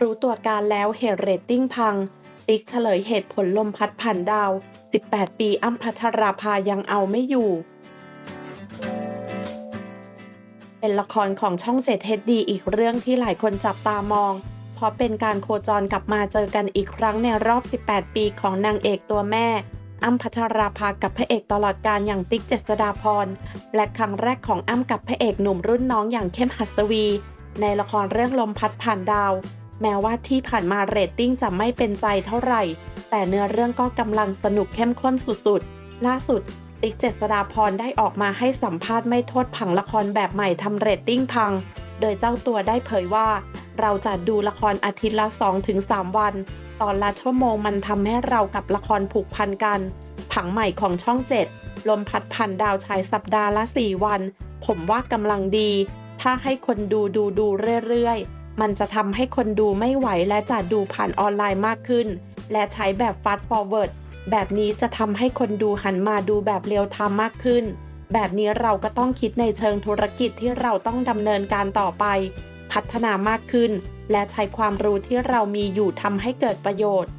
รู้ตัวการแล้วเหตุเรตติ้งพัง ติ๊กเฉลยเหตุผลลมพัดผ่านดาว 18 ปีอ้ำพัชราภายังเอาไม่อยู่ เป็นละครของช่อง 7 HD อีกเรื่องที่หลายคนจับตามอง เพราะเป็นการโคจรกลับมาเจอกันอีกครั้งในรอบ 18 ปีของนางเอกตัวแม่ อ้ำพัชราภากับพระเอกตลอดการอย่างติ๊กเจษฎาพร และครั้งแรกของอ้ำกับพระเอกหนุ่มรุ่นน้องอย่างเข้มหัสวี ในละครเรื่องลมพัดผ่านดาว แม้ว่าที่ผ่านมาเรตติ้งจะไม่เป็นใจเท่าไหร่ แต่เนื้อเรื่องก็กำลังสนุกเข้มข้นสุดๆ ล่าสุด ติ๊กเจษฎาพรได้ออกมาให้สัมภาษณ์ไม่โทษผังละครแบบใหม่ทำเรตติ้งพัง โดยเจ้าตัวได้เผยว่า เราจะดูละครอาทิตย์ละ 2-3 วัน ตอนละชั่วโมงมันทำให้เรากับละครผูกพันกัน ผังใหม่ของช่อง 7 ลมพัดผ่านดาวฉายสัปดาห์ละ 4 วัน ผมว่ากำลังดี ถ้าให้คนดูดูดูเรื่อยๆ มันจะทำให้คนดูไม่ไหวและจะดูผ่านออนไลน์มากขึ้น และใช้แบบ fast forward แบบนี้จะทำให้คนดูหันมาดูแบบเรียลไทม์มากขึ้นแบบนี้เราก็ต้องคิดในเชิงธุรกิจที่เราต้องดำเนินการต่อไป พัฒนามากขึ้น และใช้ความรู้ที่เรามีอยู่ทำให้เกิดประโยชน์